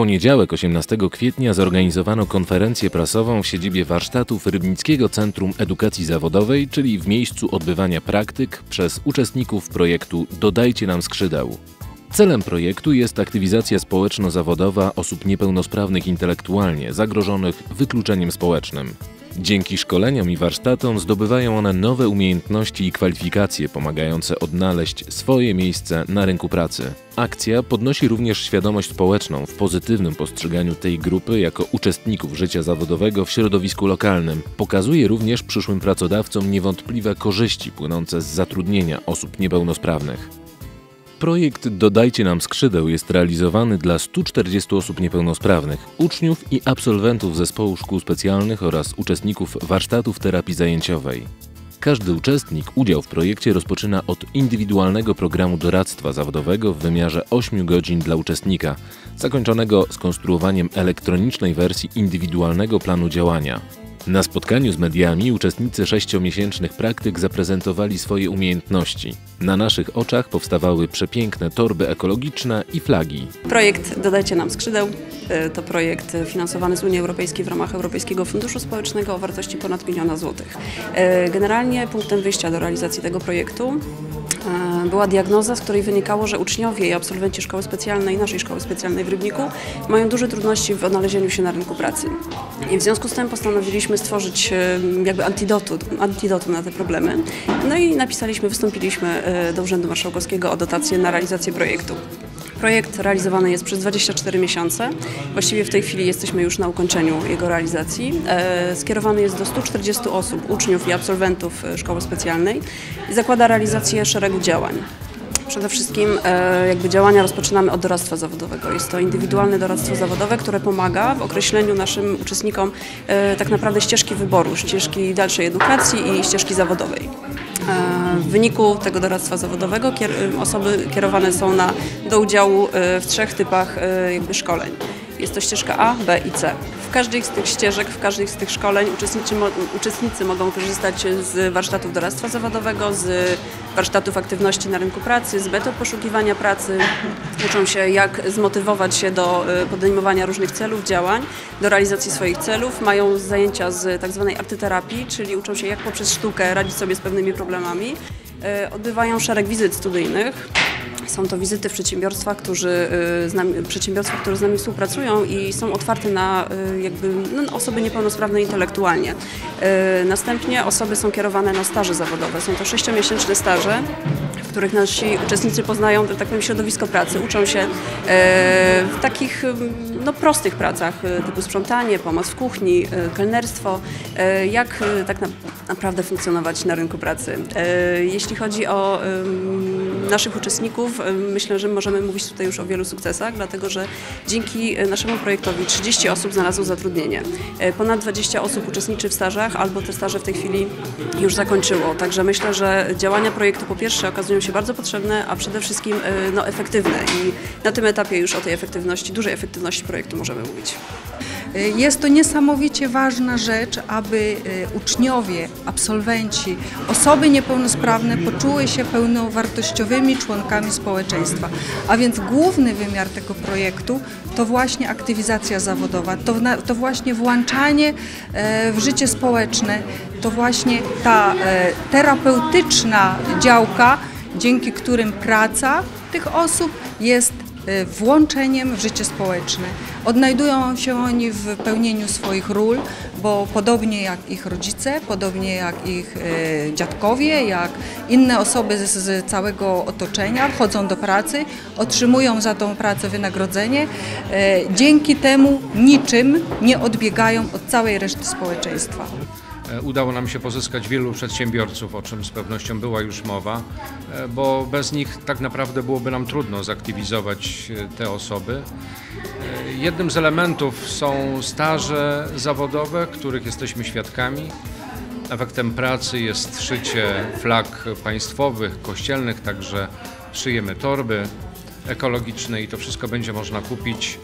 poniedziałek 18 kwietnia zorganizowano konferencję prasową w siedzibie warsztatów Rybnickiego Centrum Edukacji Zawodowej, czyli w miejscu odbywania praktyk przez uczestników projektu Dodajcie nam skrzydeł. Celem projektu jest aktywizacja społeczno-zawodowa osób niepełnosprawnych intelektualnie, zagrożonych wykluczeniem społecznym. Dzięki szkoleniom i warsztatom zdobywają one nowe umiejętności i kwalifikacje pomagające odnaleźć swoje miejsce na rynku pracy. Akcja podnosi również świadomość społeczną w pozytywnym postrzeganiu tej grupy jako uczestników życia zawodowego w środowisku lokalnym. Pokazuje również przyszłym pracodawcom niewątpliwe korzyści płynące z zatrudnienia osób niepełnosprawnych. Projekt Dodajcie nam skrzydeł jest realizowany dla 140 osób niepełnosprawnych, uczniów i absolwentów zespołu szkół specjalnych oraz uczestników warsztatów terapii zajęciowej. Każdy uczestnik udział w projekcie rozpoczyna od indywidualnego programu doradztwa zawodowego w wymiarze 8 godzin dla uczestnika, zakończonego skonstruowaniem elektronicznej wersji indywidualnego planu działania. Na spotkaniu z mediami uczestnicy sześciomiesięcznych praktyk zaprezentowali swoje umiejętności. Na naszych oczach powstawały przepiękne torby ekologiczne i flagi. Projekt Dodajcie nam skrzydeł y, to projekt finansowany z Unii Europejskiej w ramach Europejskiego Funduszu Społecznego o wartości ponad miliona złotych. Y, Generalnie punktem wyjścia do realizacji tego projektu była diagnoza, z której wynikało, że uczniowie i absolwenci szkoły specjalnej, naszej szkoły specjalnej w Rybniku mają duże trudności w odnalezieniu się na rynku pracy. I w związku z tym postanowiliśmy stworzyć e, jakby antidotum, antidotum na te problemy. No i napisaliśmy, wystąpiliśmy e, do Urzędu Marszałkowskiego o dotację na realizację projektu. Projekt realizowany jest przez 24 miesiące. Właściwie w tej chwili jesteśmy już na ukończeniu jego realizacji. E, Skierowany jest do 140 osób, uczniów i absolwentów e, szkoły specjalnej i zakłada realizację szeregu działań. Przede wszystkim e, jakby działania rozpoczynamy od doradztwa zawodowego. Jest to indywidualne doradztwo zawodowe, które pomaga w określeniu naszym uczestnikom tak naprawdę ścieżki wyboru, ścieżki dalszej edukacji i ścieżki zawodowej. E, W wyniku tego doradztwa zawodowego osoby kierowane są na, do udziału e, w trzech typach e, szkoleń. Jest to ścieżka A, B i C. W każdej z tych ścieżek, w każdej z tych szkoleń uczestnicy, uczestnicy mogą korzystać z warsztatów doradztwa zawodowego, z warsztatów aktywności na rynku pracy, z metod poszukiwania pracy. Uczą się, jak zmotywować się do e, podejmowania różnych celów, działań, do realizacji swoich celów. Mają zajęcia z tak zwanej artyterapii, czyli uczą się, jak poprzez sztukę radzić sobie z pewnymi problemami. E, Odbywają szereg wizyt studyjnych. Są to wizyty w przedsiębiorstwach, którzy y, z nami, przedsiębiorstwach, które z nami współpracują i są otwarte na y, jakby, no, osoby niepełnosprawne intelektualnie. Y, Następnie osoby są kierowane na staże zawodowe. Są to sześciomiesięczne staże, w których nasi uczestnicy poznają, tak powiem, środowisko pracy. Uczą się w takich no, prostych pracach typu sprzątanie, pomoc w kuchni, kelnerstwo, jak tak na, naprawdę funkcjonować na rynku pracy. E, Jeśli chodzi o naszych uczestników, ym, myślę, że możemy mówić tutaj już o wielu sukcesach, dlatego że dzięki e, naszemu projektowi 30 osób znalazło zatrudnienie. E, Ponad 20 osób uczestniczy w stażach albo te staże w tej chwili już zakończyło. Także myślę, że działania projektu po pierwsze okazują się bardzo potrzebne, a przede wszystkim e, no, efektywne i na tym etapie już o tej efektywności, dużej efektywności projektu możemy mówić. Jest to niesamowicie ważna rzecz, aby e, uczniowie, absolwenci, osoby niepełnosprawne poczuły się pełnowartościowymi członkami społeczeństwa. A więc główny wymiar tego projektu to właśnie aktywizacja zawodowa, to, to właśnie włączanie e, w życie społeczne, to właśnie ta e, terapeutyczna działka, dzięki którym praca tych osób jest włączeniem w życie społeczne. Odnajdują się oni w pełnieniu swoich ról, bo podobnie jak ich rodzice, podobnie jak ich e, dziadkowie, jak inne osoby z, całego otoczenia wchodzą do pracy, otrzymują za tą pracę wynagrodzenie. E, dzięki temu niczym nie odbiegają od całej reszty społeczeństwa. E, Udało nam się pozyskać wielu przedsiębiorców, o czym z pewnością była już mowa, e, bo bez nich tak naprawdę byłoby nam trudno zaktywizować e, te osoby. Jednym z elementów są staże zawodowe, których jesteśmy świadkami. Efektem pracy jest szycie flag państwowych, kościelnych, także szyjemy torby ekologiczne i to wszystko będzie można kupić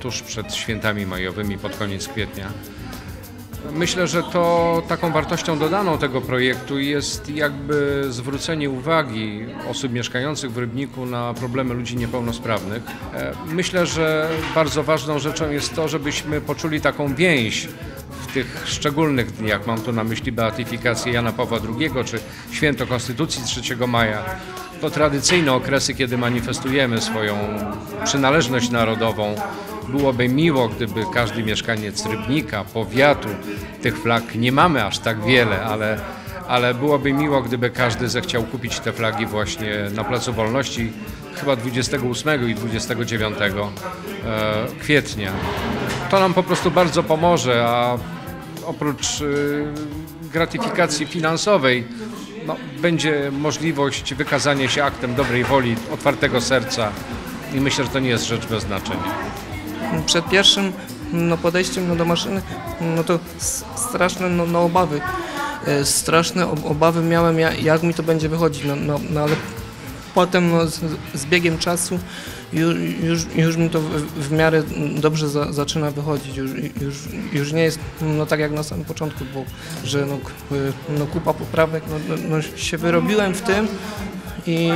tuż przed świętami majowymi pod koniec kwietnia. Myślę, że to taką wartością dodaną tego projektu jest jakby zwrócenie uwagi osób mieszkających w Rybniku na problemy ludzi niepełnosprawnych. E, myślę, że bardzo ważną rzeczą jest to, żebyśmy poczuli taką więź w tych szczególnych dniach, mam tu na myśli beatyfikację Jana Pawła II czy święto Konstytucji 3 maja. To tradycyjne okresy, kiedy manifestujemy swoją przynależność narodową Byłoby miło, gdyby każdy mieszkaniec Rybnika, powiatu, tych flag nie mamy aż tak wiele, ale, ale byłoby miło, gdyby każdy zechciał kupić te flagi właśnie na Placu Wolności, chyba 28 i 29 e, kwietnia. To nam po prostu bardzo pomoże, a oprócz e, gratyfikacji finansowej no, będzie możliwość wykazania się aktem dobrej woli, otwartego serca i myślę, że to nie jest rzecz bez znaczenia przed pierwszym no, podejściem no, do maszyny, no to straszne no, no obawy. E, straszne obawy miałem, jak mi to będzie wychodzić, no, no, no ale potem no, z, z, biegiem czasu już, już, już mi to w, w miarę dobrze za, zaczyna wychodzić. Już, już, już nie jest no, tak jak na samym początku, bo że no, no kupa poprawek, no, no, no się wyrobiłem w tym i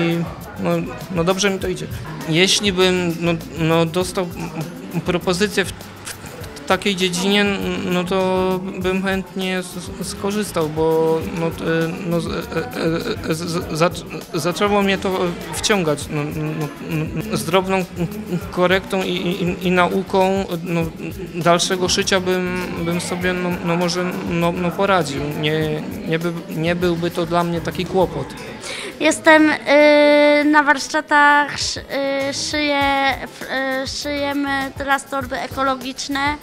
no, no dobrze mi to idzie. Jeśli bym no, no dostał propozycję w takiej dziedzinie, no to bym chętnie skorzystał, bo no, no, e, e, e, zaczęło mnie to wciągać. No, no, no, z drobną korektą i, i, i nauką no, dalszego szycia bym, bym sobie no, no może no poradził. Nie, nie, by, nie byłby to dla mnie taki kłopot. Jestem y, na warsztatach, y, szyję, y, szyjemy teraz torby ekologiczne,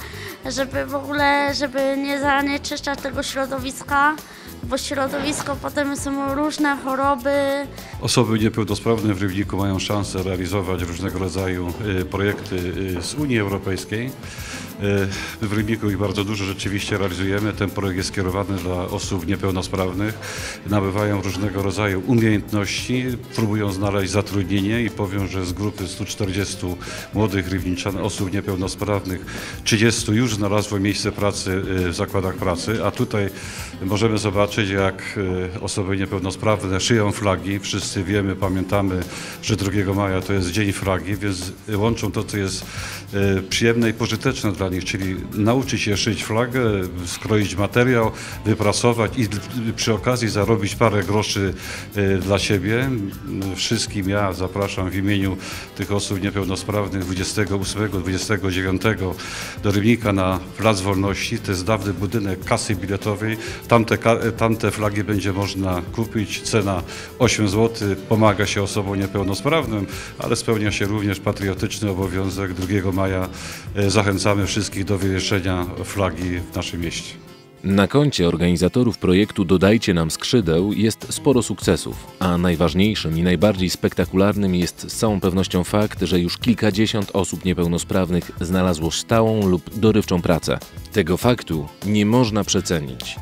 żeby w ogóle, żeby nie zanieczyszczać tego środowiska, bo środowisko potem są różne choroby. Osoby niepełnosprawne w Rybniku mają szansę realizować różnego rodzaju projekty z Unii Europejskiej. W Rybniku ich bardzo dużo rzeczywiście realizujemy. Ten projekt jest skierowany dla osób niepełnosprawnych. Nabywają różnego rodzaju umiejętności, próbują znaleźć zatrudnienie i powiem, że z grupy 140 młodych rybniczan, osób niepełnosprawnych, 30 już znalazło miejsce pracy y, w zakładach pracy, a tutaj możemy zobaczyć, jak y, osoby niepełnosprawne szyją flagi. Wszyscy wiemy, pamiętamy, że 2 maja to jest Dzień Flagi, więc łączą to, co jest y, przyjemne i pożyteczne dla nich, czyli nauczyć się szyć flagę, skroić materiał, wyprasować i przy okazji zarobić parę groszy e, dla siebie. Wszystkim ja zapraszam w imieniu tych osób niepełnosprawnych 28-29 do Rybnika na Plac Wolności. To jest dawny budynek kasy biletowej. Tamte, tamte flagi będzie można kupić. Cena 8 zł. Pomaga się osobom niepełnosprawnym, ale spełnia się również patriotyczny obowiązek 2 maja. E, zachęcamy wszystkich do wywieszenia flagi w naszym mieście. Na koncie organizatorów projektu Dodajcie nam skrzydeł jest sporo sukcesów, a najważniejszym i najbardziej spektakularnym jest z całą pewnością fakt, że już kilkadziesiąt osób niepełnosprawnych znalazło stałą lub dorywczą pracę. Tego faktu nie można przecenić.